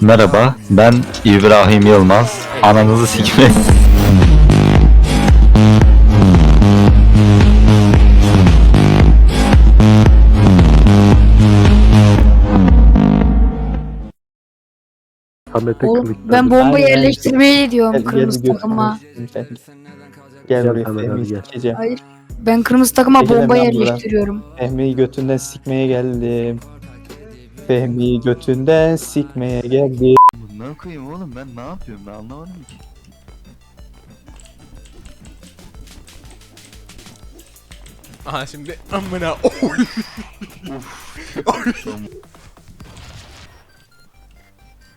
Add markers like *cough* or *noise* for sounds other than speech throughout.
Merhaba, ben İbrahim Yılmaz. Ananızı sikme. Samet'e Oğlum, kılıçladı. ben bomba Aynen. yerleştirmeye gidiyorum Gel, kırmızı takıma. Gel, gel buraya Gel, Fehmi'yi gel. sikeceğim. Hayır. Ben kırmızı takıma bomba buradan. yerleştiriyorum. Fehmi'yi götünden sikmeye geldim. Fehmi'yi götünden sikmeye geldim. Ne koyayım oğlum ben ne yapıyorum ben anlamadım ki. Aha şimdi amına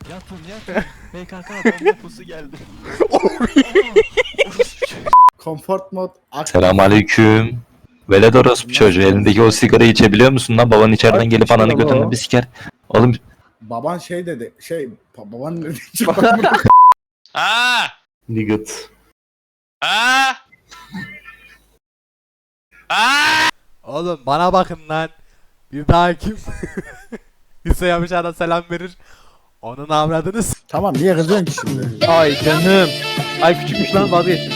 Yatın yatın. PKK bomba pusu geldi. Comfort mod. Selamünaleyküm. Veled orospu çocuğu elindeki o sigarayı içebiliyor musun lan? Baban içeriden Ay, gelip ananı içiyor götünden bir siker. Oğlum Baban şey dedi. Şey ba- baban dedi. *laughs* Aa! nigget. Aa! Aa! Oğlum bana bakın lan. Bir daha kim? *laughs* Hüseyin yapacağına selam verir. Onun avradınız. tamam niye kızıyorsun ki şimdi? Ay canım. Ay küçükmüş lan vazgeç.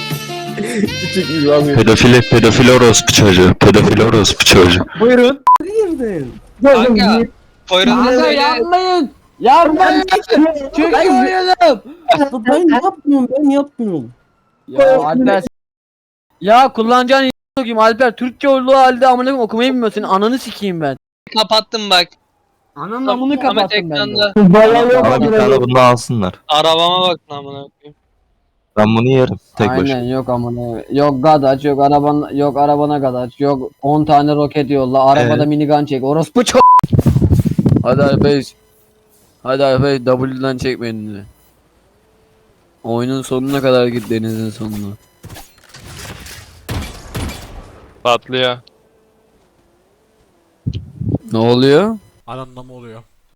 Küçükmüş vazgeç. Pedofili, pedofili orospu çocuğu. Pedofili orospu çocuğu. Buyurun. Kanka. Poyraz'ın söyle. yapmayın. Yapmayın. Çıkıyorum. Ben yapmıyorum ben yapmıyorum. Ya Alper. Ya kullanacağın y- sokayım Alper Türkçe olduğu halde amına koyayım okumayı bilmiyor senin ananı sikeyim ben. Kapattım bak. Ananın amını Ahmet kapattım ben. de. ekranda. Bana bir tane bunu alsınlar. Arabama bakın amına koyayım. Ben bunu yerim. Tek Aynen başına. yok amına. Yok gadaç yok araban yok arabana gadaç yok 10 tane roket yolla arabada Evet. minigun çek orospu çok. Hadi Alper. Hadi Alper W'den çek beni. Oyunun sonuna kadar git denizin sonuna. Patlıyor. Ne oluyor? Ananla mı oluyor?